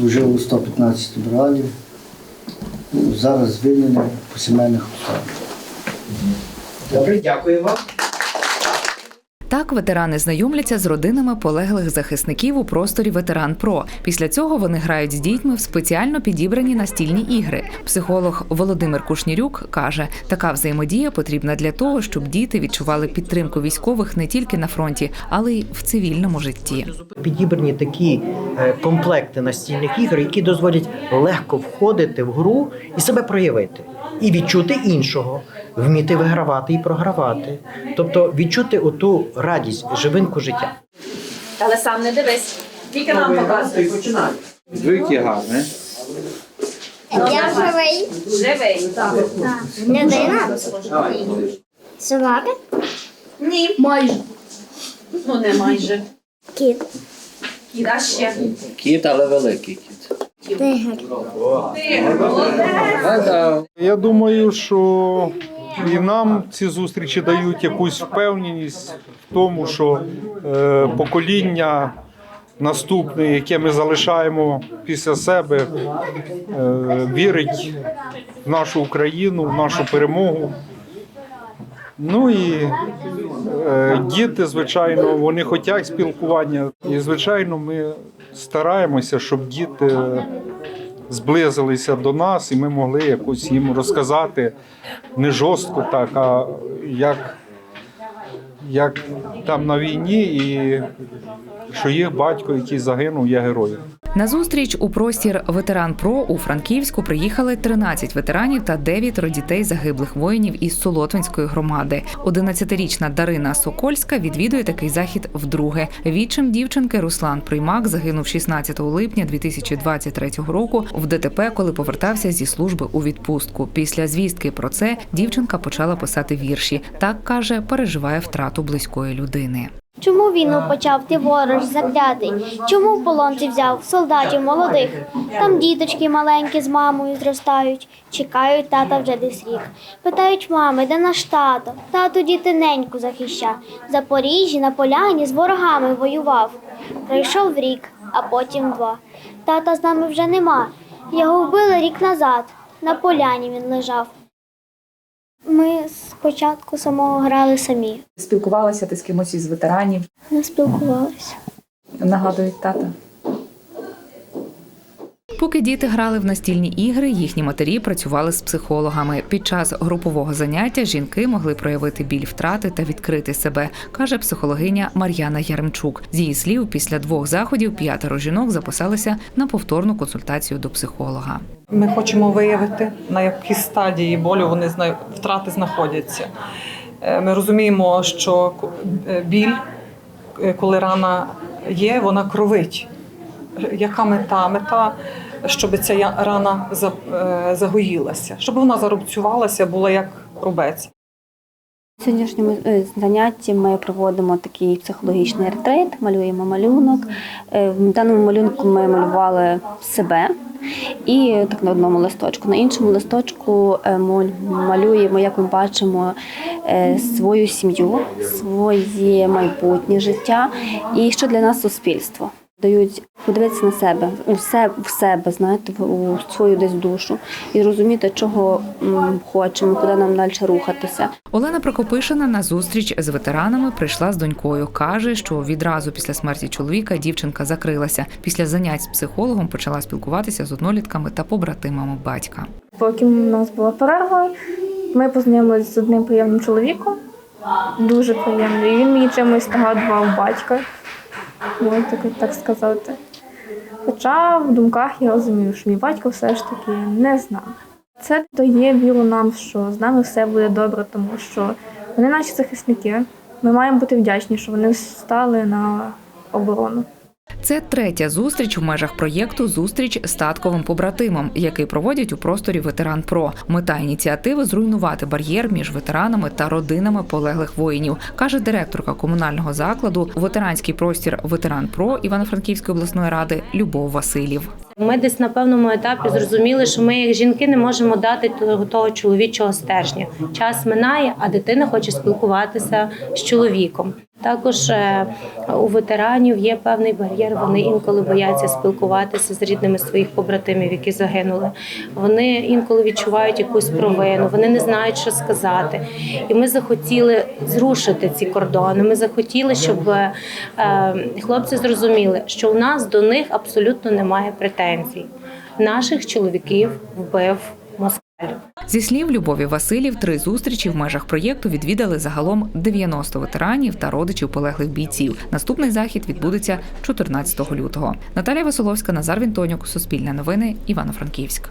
служив у 115 бригаді. Зараз звільнений по сімейних обставинах. Добре, дякую вам. Так ветерани знайомляться з родинами полеглих захисників у просторі Ветеран Про. Після цього вони грають з дітьми в спеціально підібрані настільні ігри. Психолог Володимир Кушнірюк каже, така взаємодія потрібна для того, щоб діти відчували підтримку військових не тільки на фронті, але й в цивільному житті. Підібрані такі е, комплекти настільних ігор, які дозволять легко входити в гру і себе проявити, і відчути іншого, вміти вигравати і програвати. Тобто відчути оту радість, живинку життя. Але сам не дивись. Тільки нам показує. Двійки гарне. Я живий. Живий. Людина. Собака. Ні. Майже. Ну, не майже. Кіт. Кіда ще. Кіт, але великий кіт. Тигр. Я думаю, що і нам ці зустрічі дають якусь впевненість в тому, що е, покоління наступне, яке ми залишаємо після себе, е, вірить в нашу Україну, в нашу перемогу. Ну і е, діти, звичайно, вони хочуть спілкування. І, звичайно, ми стараємося, щоб діти зблизилися до нас, і ми могли якось їм розказати не жорстко так, а як, як там на війні, і що їх батько, який загинув, є героєм. На зустріч у простір Ветеран Про у Франківську приїхали 13 ветеранів та 9 дітей загиблих воїнів із Солотвинської громади. 11-річна Дарина Сокольська відвідує такий захід вдруге. Відчим дівчинки Руслан Приймак загинув 16 липня 2023 року в ДТП, коли повертався зі служби у відпустку. Після звістки про це дівчинка почала писати вірші. Так каже, переживає втрату близької людини. Чому війну почав ти ворож заклятий? Чому в полонці взяв солдатів молодих? Там діточки маленькі з мамою зростають, чекають тата вже десь рік. Питають мами, де наш тато? Тато дітиненьку захища. В Запоріжжі на поляні з ворогами воював. Пройшов рік, а потім два. Тата з нами вже нема. Його вбили рік назад. На поляні він лежав. Ми спочатку самого грали самі. Спілкувалася ти з кимось із ветеранів, Не спілкувалися. нагадують тата. Поки діти грали в настільні ігри, їхні матері працювали з психологами. Під час групового заняття жінки могли проявити біль втрати та відкрити себе, каже психологиня Мар'яна Яремчук. З її слів, після двох заходів п'ятеро жінок записалися на повторну консультацію до психолога. Ми хочемо виявити, на якій стадії болю вони втрати знаходяться. Е, Ми розуміємо, що е, біль, е, коли рана є, вона кровить. Яка мета? Мета, щоб ця рана е, загоїлася, щоб вона зарубцювалася, була як рубець. Сьогоднішньому е, занятті ми проводимо такий психологічний ретрит, малюємо малюнок. Е, В даному малюнку ми малювали себе і так на одному листочку. На іншому листочку моль- малюємо, як ми бачимо, свою сім'ю, своє майбутнє життя і що для нас суспільство. Дають подивитися на себе, у себе, в себе, знаєте, в- у свою десь душу і зрозуміти, чого хочемо, куди нам далі рухатися. Олена Прокопишина на зустріч з ветеранами прийшла з донькою. каже, що відразу після смерті чоловіка дівчинка закрилася. Після занять з психологом почала спілкуватися з однолітками та побратимами батька. Поки у нас була перерва, ми познайомилися з одним приємним чоловіком. Дуже приємний. Він мені чимось нагадував батька. Можна так, сказати. Хоча в думках я розумію, що мій батько все ж таки не з. Це дає віру нам, що з нами все буде добре, тому що вони наші захисники. Ми маємо бути вдячні, що вони стали на оборону. Це третя зустріч в межах проєкту Зустріч з татковим побратимом, який проводять у просторі Ветеран Про. Мета ініціативи зруйнувати бар'єр між ветеранами та родинами полеглих воїнів, каже директорка комунального закладу Ветеранський простір Ветеран Про Івано-Франківської обласної ради Любов Васильєв. Ми десь на певному етапі зрозуміли, що ми, як жінки, не можемо дати того, чоловічого стержня. Час минає, а дитина хоче спілкуватися з чоловіком. Також е, у ветеранів є певний бар'єр. Вони інколи бояться спілкуватися з рідними своїх побратимів, які загинули. Вони інколи відчувають якусь провину, вони не знають, що сказати. І ми захотіли зрушити ці кордони. Ми захотіли, щоб е, хлопці зрозуміли, що у нас до них абсолютно немає претензій. Наших чоловіків вбив. Зі слів Любові Василів, три зустрічі в межах проєкту відвідали загалом 90 ветеранів та родичів полеглих бійців. Наступний захід відбудеться 14 лютого. Наталія Василовська, Назар Вінтонюк, Суспільне новини, Івано-Франківськ.